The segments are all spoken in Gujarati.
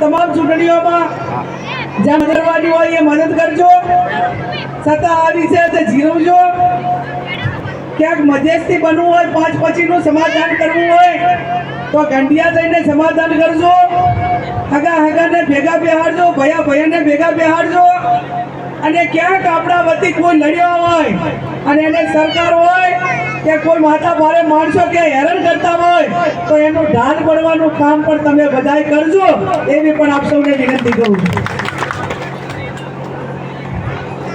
તમામ ચૂંટણીઓમાં જ્યાં મદદ હોય એ મદદ કરજો. છતાં આ વિશે તે જીરવજો ક્યાંક મધ્યસ્થી બનવું હોય, પાંચ પછીનું સમાધાન કરવું હોય, તો ગંડિયા થઈને સમાધાન કરજો. હગા હગાને ભેગા બેહાડજો, ભયા ભયાને ભેગા બેહાડજો. અને ક્યાંક આપણા વતી કોઈ લડ્યો હોય અને એને સરકાર હોય કે કોઈ માથા ભારે માણસો કે હેરાન કરતા હોય એનું ઢાલ પડવાનું કામ પણ તમે બધાય કરજો એવી પણ આપ સૌને વિનંતી કરું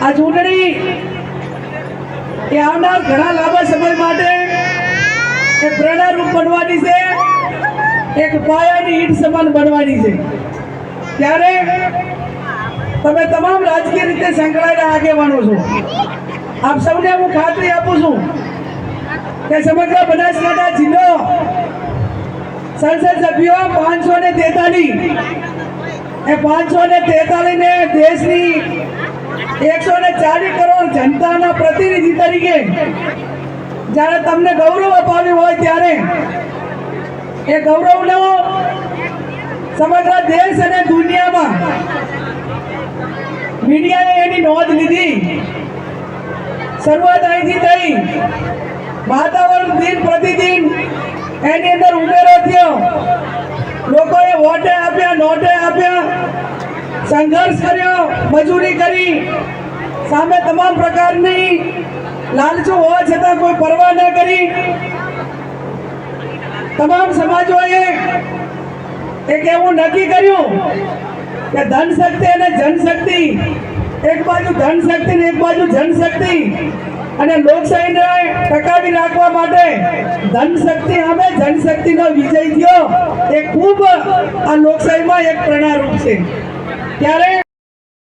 આ ચૂંટણી એ આવનાર ઘણા લાંબા સમય માટે એ પ્રેરણારૂપ બનવાની છે, એક પાયાની ઈટ સમાન બનવાની છે. ત્યારે તમે તમામ રાજકીય રીતે સંકળાયેલા આગેવાનો છો. આપ સૌને હું ખાતરી આપું છું કે સમગ્ર બનાસકાંઠા જિલ્લો સંસદ સભ્યો પાંચસો ને તેતાલીસ. એ પાંચસો ને તેતાલીસ ને દેશની એકસો ને ચાલીસ કરોડ જનતાના પ્રતિનિધિ તરીકે જ્યારે તમને ગૌરવ અપાવ્યું હોય ત્યારે એ ગૌરવનો સમગ્ર દેશ અને દુનિયામાં મીડિયાએ એની નોંધ લીધી. શરૂઆત અહીંથી થઈ. વાતાવરણ દિન પ્રતિદિન એની નોટે આપ્યા, સંઘર્ષ કર્યો, મજૂરી કરી. સામે તમામ પ્રકારની લાલચો હોવા છતાં કોઈ પરવા ન કરી. તમામ સમાજોએ એક એવું નક્કી કર્યું કે ધન શક્તિ અને જનશક્તિ, એક બાજુ ધન શક્તિ ને એક બાજુ જનશક્તિ અને લોકશાહીને ટકાવી રાખવા માટે ધન શક્તિ સામે જનશક્તિનો વિજય થયો. એ ખૂબ આ લોકશાહીમાં એક પ્રેરણારૂપ છે. ત્યારે